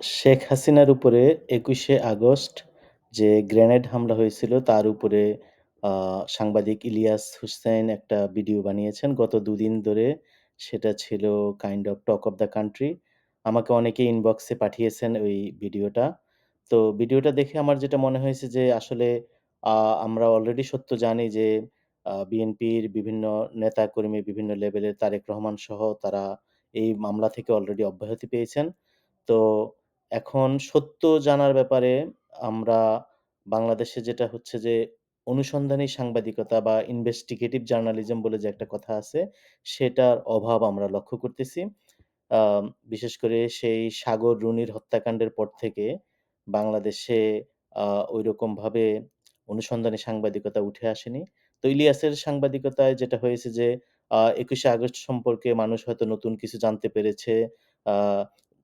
শেখ হাসিনার উপরে ২১শে আগস্ট যে গ্রেনেড হামলা হয়েছিল তার উপরে সাংবাদিক ইলিয়াস হুসেন একটা ভিডিও বানিয়েছেন। গত দুদিন ধরে সেটা ছিল kind of talk of the country. আমাকে অনেকে ইনবক্সে পাঠিয়েছেন ওই ভিডিওটা। তো ভিডিওটা দেখে আমার যেটা মনে হয়েছে যে আসলে আমরা অলরেডি সত্য জানি যে বিএনপির বিভিন্ন নেতাকর্মী, বিভিন্ন লেভেলের তারেক রহমান সহ তারা এই মামলা থেকে অলরেডি অব্যাহতি পেয়েছেন। তো এখন সত্য জানার ব্যাপারে আমরা বাংলাদেশে যেটা হচ্ছে যে অনুসন্ধানী সাংবাদিকতা বা ইনভেস্টিগেটিভ জার্নালিজম বলে যে একটা কথা আছে, সেটার অভাব আমরা লক্ষ্য করতেছি। বিশেষ করে সেই সাগর রুনির হত্যাকাণ্ডের পর থেকে বাংলাদেশে আ ঐরকমভাবে অনুসন্ধানী সাংবাদিকতা উঠে আসেনি। তো ইলিয়াসের সাংবাদিকতায় যেটা হয়েছে যে আ ২১শে আগস্ট সম্পর্কে মানুষ হয়তো নতুন কিছু জানতে পেরেছে। আ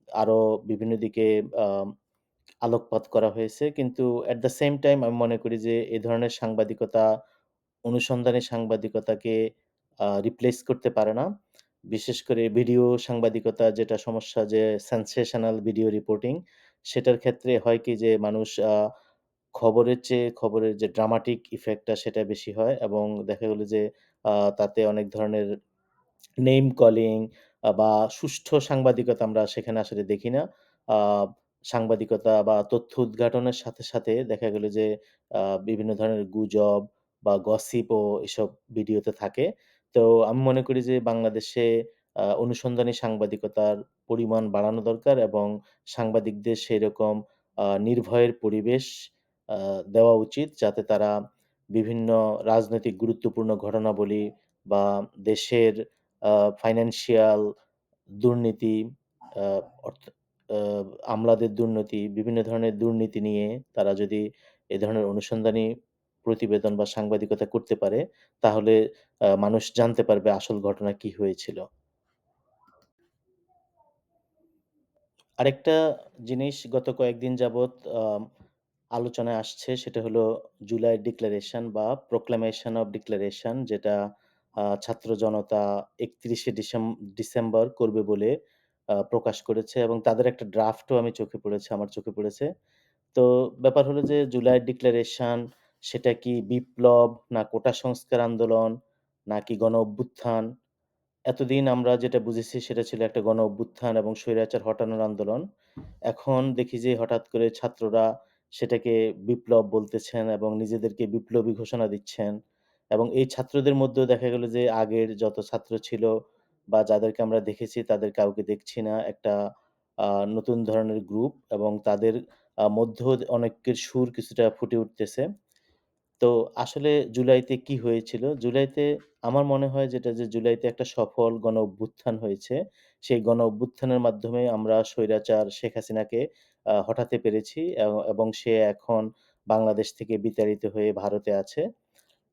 আরও বিভিন্ন দিকে আলোকপাত করা হয়েছে। কিন্তু এট দ্য সেম টাইম আমি মনে করি যে, এ ধরনের সাংবাদিকতা, অনুসন্ধানী সাংবাদিকতাকে রিপ্লেস করতে পারে না। বিশেষ করে ভিডিও সাংবাদিকতা যেটা সমস্যা যে সেনসেশনাল ভিডিও রিপোর্টিং সেটার ক্ষেত্রে হয় কি যে, মানুষ খবরের চেয়ে খবরের যে ড্রামাটিক ইফেক্টটা সেটা বেশি হয় এবং দেখা গেল যে তাতে অনেক ধরনের নেম কলিং বা সুষ্ঠু সাংবাদিকতা আমরা সেখানে আসলে দেখি না। সাংবাদিকতা বা তথ্য উদ্ঘাটনের সাথে, সাথে দেখা গেল যে বিভিন্ন ধরনের গুজব বা গসিপ ও এসব ভিডিওতে থাকে। তো আমি মনে করি যে বাংলাদেশে অনুসন্ধানী সাংবাদিকতার পরিমাণ বাড়ানো দরকার এবং সাংবাদিকদের সেরকম নির্ভয়ের পরিবেশ দেওয়া উচিত যাতে তারা বিভিন্ন রাজনৈতিক গুরুত্বপূর্ণ ঘটনাবলী বা দেশের ফাইন্যান্সিয়াল দুর্নীতি, আমলাদের দুর্নীতি, বিভিন্ন ধরনের দুর্নীতি নিয়ে তারা যদি এ ধরনের অনুসন্ধানী প্রতিবেদন বা সাংবাদিকতা করতে পারে, তাহলে মানুষ জানতে পারবে আসল ঘটনা কি হয়েছিল। আরেকটা জিনিস গত কয়েকদিন যাবৎ আলোচনায় আসছে সেটা হলো জুলাই ডিক্লারেশন বা প্রোক্লামেশন অফ ডিক্লারেশন যেটা ছাত্র জনতা ৩১শে ডিসেম, ডিসেম্বর করবে বলে প্রকাশ করেছে এবং তাদের একটা ড্রাফটও আমি চোখে পড়েছে, আমার চোখে পড়েছে। তো ব্যাপার হলো যে জুলাই ডিক্লারেশন সেটা কি বিপ্লব না কোটা সংস্কার আন্দোলন নাকি গণ অভ্যুত্থান? এতদিন আমরা যেটা বুঝেছি সেটা ছিল একটা গণ অভ্যুত্থান এবং স্বৈরাচার হটানোর আন্দোলন। এখন দেখি যে হঠাৎ করে ছাত্ররা সেটাকে বিপ্লব বলতেছেন এবং নিজেদেরকে বিপ্লবী ঘোষণা দিচ্ছেন। এবং এই ছাত্রদের মধ্যেও দেখা গেল যে আগের যত ছাত্র ছিল বা যাদেরকে আমরা দেখেছি তাদের কাউকে দেখছি না। একটা নতুন ধরনের গ্রুপ এবং তাদের মধ্যেও অনেকের সুর কিছুটা ফুটে উঠতেছে। তো আসলে জুলাইতে কি হয়েছিল? জুলাইতে আমার মনে হয় যেটা যে জুলাইতে একটা সফল গণ অভ্যুত্থান হয়েছে। সেই গণ অভ্যুত্থানের মাধ্যমে আমরা স্বৈরাচার শেখ হাসিনাকে, আ হটাতে পেরেছি এবং সে এখন বাংলাদেশ থেকে বিতাড়িত হয়ে ভারতে আছে।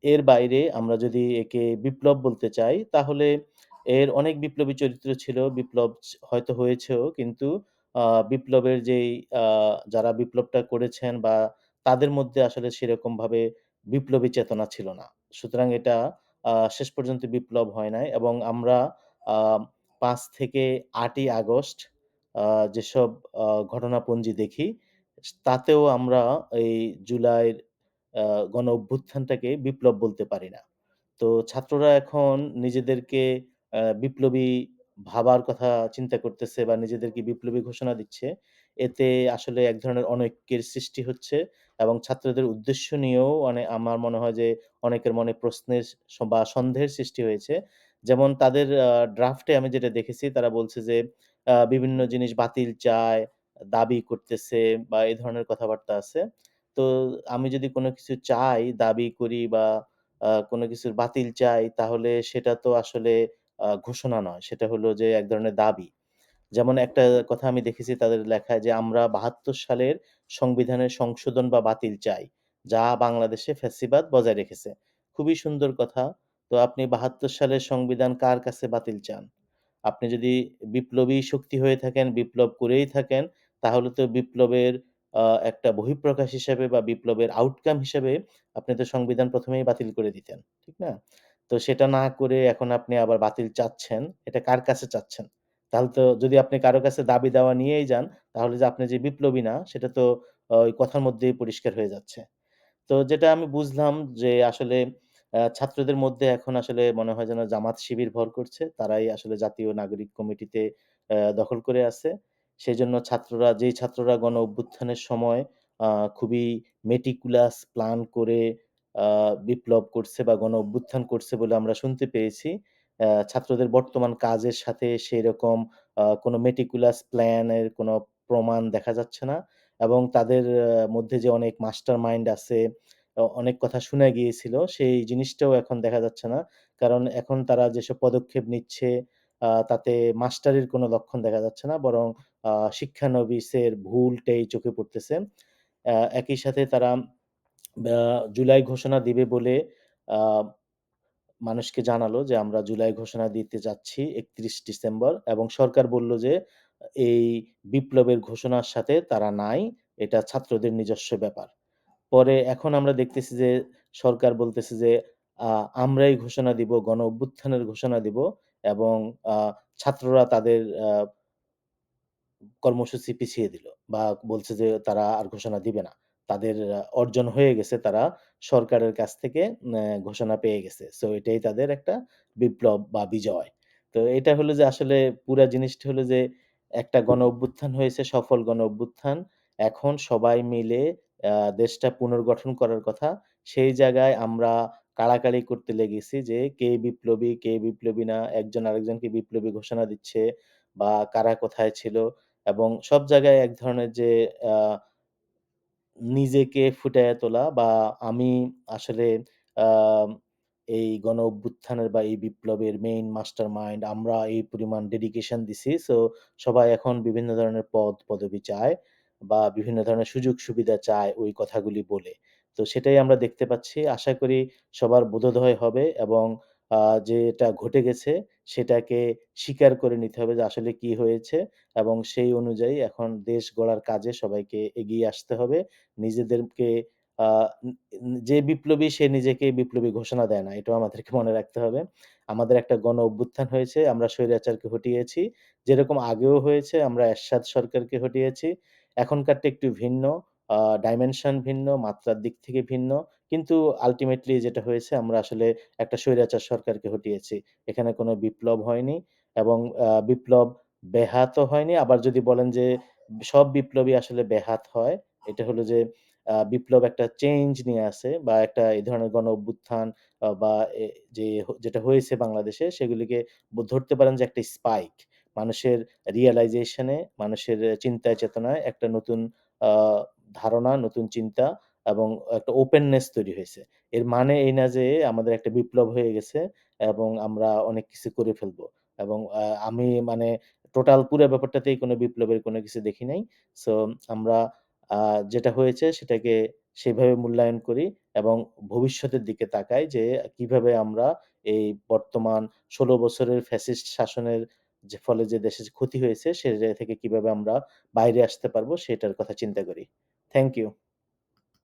এর বাইরে আমরা যদি একে বিপ্লব বলতে চাই, তাহলে এর অনেক বিপ্লবী চরিত্র ছিল। বিপ্লব হয়তো হয়েছেও কিন্তু বিপ্লবের যেই যারা বিপ্লবটা করেছেন বা তাদের মধ্যে আসলে সেরকমভাবে বিপ্লবী চেতনা ছিল না। সুতরাং এটা শেষ পর্যন্ত বিপ্লব হয় নাই এবং আমরা পাঁচ থেকে আটই আগস্ট যেসব ঘটনাপঞ্জি দেখি, তাতেও আমরা এই জুলাইয়ের আ গণ অভ্যুত্থানটাকে বিপ্লব বলতে পারি না। তো ছাত্ররা এখন নিজেদেরকে আ বিপ্লবী ভাবার কথা চিন্তা করতেছে বা নিজেদেরকে বিপ্লবী ঘোষণা দিচ্ছে। এতে আসলে এক ধরনের অনৈক্যের সৃষ্টি হচ্ছে এবং ছাত্রদের উদ্দেশ্য নিয়েও মানে আমার মনে হয় যে অনেকের মনে প্রশ্নের বা সন্দেহের সৃষ্টি হয়েছে। যেমন তাদের ড্রাফটে আমি যেটা দেখেছি তারা বলছে যে বিভিন্ন জিনিস বাতিল চায়, দাবি করতেছে বা এ ধরনের কথাবার্তা আছে। তো আমি যদি কোনো কিছু চাই, দাবি করি বা কোনো কিছুর বাতিল চাই তাহলে সেটা তো আসলে ঘোষণা নয়। সেটা হলো যে এক ধরনের দাবি। যেমন একটা কথা আমি দেখেছি তাদের লেখায় যে, "আমরা ৭২ সালের সংবিধানের সংশোধন বা বাতিল চাই, যা বাংলাদেশে ফ্যাসিবাদ বজায় রেখেছে।" খুবই সুন্দর কথা। তো আপনি ৭২ সালের সংবিধান কার কাছে বাতিল চান? আপনি যদি বিপ্লবী শক্তি হয়ে থাকেন, বিপ্লব করেই থাকেন, তাহলে তো বিপ্লবের একটা বহিঃপ্রকাশ হিসেবে বা বিপ্লবের আউটকাম হিসেবে আপনি তো সংবিধান প্রথমেই বাতিল করে দিতেন। ঠিক না? তো সেটা না করে এখন আপনি আবার বাতিল চাচ্ছেন। এটা কার কাছে চাচ্ছেন? তাহলে তো যদি আপনি কারও কাছে দাবি-দাওয়া নিয়েই যান, তাহলে যে আপনি যে বিপ্লবী না, সেটা তো ওই কথার মধ্যেই পরিষ্কার হয়ে যাচ্ছে। তো যেটা আমি বুঝলাম যে আসলে ছাত্রদের মধ্যে এখন আসলে মনে হয় যেন জামাত শিবির ভর করছে। তারাই আসলে জাতীয় নাগরিক কমিটিতে দখল করে আছে। সেজন্য ছাত্ররা যেই ছাত্ররা গণ অভ্যুত্থানের সময় খুবই মেটিকুলাস প্ল্যান করে বিপ্লব করছে বা গণ অভ্যুত্থান করছে বলে আমরা শুনতে পেয়েছি। ছাত্রদের বর্তমান কাজের সাথে সেইরকম আ কোনো meticulous প্ল্যানের কোনো প্রমাণ দেখা যাচ্ছে না। এবং তাদের মধ্যে যে অনেক মাস্টার মাইন্ড আছে, অনেক কথা শুনা গিয়েছিল, সেই জিনিসটাও এখন দেখা যাচ্ছে না। কারণ এখন তারা যেসব পদক্ষেপ নিচ্ছে, তাতে মাস্টারির কোনো লক্ষণ দেখা যাচ্ছে না। বরং শিক্ষানবিসের ভুলটাই চোখে পড়তেছে। একই সাথে তারা জুলাই ঘোষণা দিবে বলে মানুষকে জানালো যে, "আমরা জুলাই ঘোষণা দিতে যাচ্ছি ৩১ ডিসেম্বর" এবং সরকার বলল যে, "এই বিপ্লবের ঘোষণার সাথে তারা নাই। এটা ছাত্রদের নিজস্ব ব্যাপার।" পরে এখন আমরা দেখতেছি যে, সরকার বলতেছে যে, "আমরাই ঘোষণা দিব, গণ অভ্যুত্থানের ঘোষণা দিব" এবং ছাত্ররা তাদের কর্মসূচি পিছিয়ে দিল বা বলছে যে তারা আর ঘোষণা দিবে না। তাদের অর্জন হয়ে গেছে। তারা সরকারের কাছ থেকে ঘোষণা পেয়ে গেছে। সো এটাই তাদের একটা বিপ্লব বা বিজয়। তো এটা হলো যে আসলে পুরা জিনিসটা হলো যে একটা গণ অভ্যুত্থান হয়েছে, সফল গণ অভ্যুত্থান। এখন সবাই মিলে দেশটা পুনর্গঠন করার কথা। সেই জায়গায় আমরা কাড়াকাড়ি করতে লেগেছি যে কে বিপ্লবী, কে বিপ্লবী না। একজন আরেকজনকে বিপ্লবী ঘোষণা দিচ্ছে বা কারা কোথায় ছিল এবং সব জায়গায় এক ধরনের যে নিজেকে ফুটাইয়া তোলা বা আমি আসলে এই গণ অভ্যুত্থানের বা এই বিপ্লবের মেইন মাস্টার মাইন্ড আমরা এই পরিমাণ ডেডিকেশন দিছি। সো সবাই এখন বিভিন্ন ধরনের পদ পদবি চায় বা বিভিন্ন ধরনের সুযোগ সুবিধা চায় ওই কথাগুলি বলে। তো সেটাই আমরা দেখতে পাচ্ছি। আশা করি সবার বোধোদয় হবে এবং যেটা ঘটে গেছে সেটাকে স্বীকার করে নিতে হবে যে আসলে কি হয়েছে এবং সেই অনুযায়ী এখন দেশ গড়ার কাজে সবাইকে এগিয়ে আসতে হবে। নিজেদেরকে যে বিপ্লবী সে নিজেকে বিপ্লবী ঘোষণা দেয় না। এটাও আমাদেরকে মনে রাখতে হবে। আমাদের একটা গণ অভ্যুত্থান হয়েছে, আমরা স্বৈরাচারকে হটিয়েছি। যেরকম আগেও হয়েছে আমরা এরশাদ সরকারকে হটিয়েছি। এখনকারটা একটু ভিন্ন, ডাইমেনশন ভিন্ন, মাত্রার দিক থেকে ভিন্ন। কিন্তু আলটিমেটলি যেটা হয়েছে আমরা আসলে একটা স্বৈরাচার সরকারকে হটিয়েছি। এখানে কোনো বিপ্লব হয়নি এবং বিপ্লব ব্যাহাতও হয়নি। আবার যদি বলেন যে সব বিপ্লবই আসলে ব্যাহাত হয়, এটা হলো যে বিপ্লব একটা চেঞ্জ নিয়ে আসে বা একটা এই ধরনের গণ অভ্যুত্থান বা যে যেটা হয়েছে বাংলাদেশে সেগুলিকে ধরতে পারেন যে একটা স্পাইক। মানুষের রিয়েলাইজেশনে মানুষের চিন্তায় চেতনায় একটা নতুন ধারণা, নতুন চিন্তা এবং একটা ওপেননেস তৈরি হয়েছে। এর মানে এই না যে আমাদের একটা বিপ্লব হয়ে গেছে এবং আমরা অনেক কিছু করে ফেলব। এবং আমি মানে টোটাল পুরো ব্যাপারটাতেই কোনো বিপ্লবের কোনো কিছু দেখি নাই। সো আমরা যেটা হয়েছে সেটাকে সেভাবে মূল্যায়ন করি এবং ভবিষ্যতের দিকে তাকাই যে কীভাবে আমরা এই বর্তমান ১৬ বছরের ফ্যাসিস্ট শাসনের যে ফলে যে দেশের ক্ষতি হয়েছে সে থেকে কীভাবে আমরা বাইরে আসতে পারব সেটার কথা চিন্তা করি। Thank you.